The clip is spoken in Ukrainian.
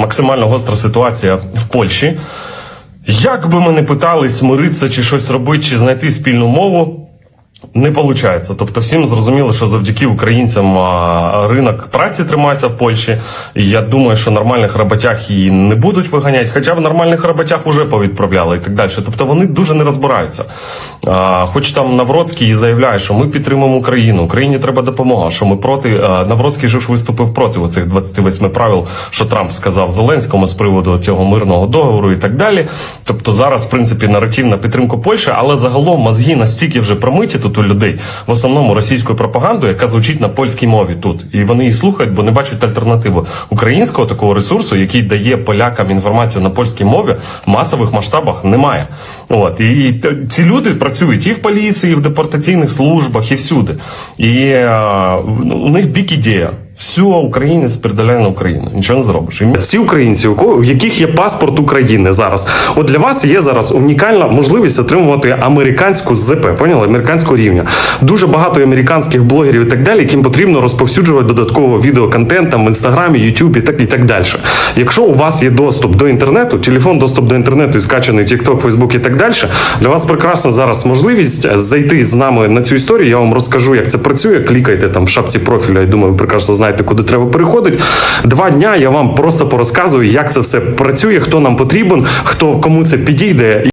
Максимально гостра ситуація в Польщі. Як би ми не питались миритися чи щось робити, чи знайти спільну мову, не виходить. Тобто всім зрозуміло, що завдяки українцям ринок праці тримається в Польщі. І я думаю, що нормальних роботяг її не будуть виганяти, хоча б нормальних роботяг вже повідправляли і так далі. Тобто вони дуже не розбираються. Хоч там Навроцький і заявляє, що ми підтримуємо Україну, Україні треба допомога, що ми проти. Навроцький же ж виступив проти оцих 28 правил, що Трамп сказав Зеленському з приводу цього мирного договору і так далі. Тобто зараз, в принципі, наратив на підтримку Польщі, але загалом мозги настільки вже промиті тут людей, в основному російською пропагандою, яка звучить на польській мові тут, і вони її слухають, бо не бачать альтернативу українського такого ресурсу, який дає полякам інформацію на польській мові, в масових масштабах немає. От і ці люди працюють і в поліції, і в депортаційних службах, і всюди. І е, ну, у них бік ідея. Все, українець передаляє на Україну. Нічого не зробиш. Всі українці, у яких є паспорт України зараз. От для вас є зараз унікальна можливість отримувати американську ЗП, поняли? Американського рівня. Дуже багато американських блогерів і так далі, яким потрібно розповсюджувати додатково відеоконтент там в інстаграмі, Ютубі так і так далі. Якщо у вас є доступ до інтернету, телефон, доступ до інтернету і скачаний TikTok, Facebook і так далі, для вас прекрасна зараз можливість зайти з нами на цю історію. Я вам розкажу, як це працює. Клікайте там в шапці профіля. Я думаю, ви прекрасно знаєте, куди треба переходити. Два дня я вам просто порозказую, як це все працює, хто нам потрібен, хто кому це підійде.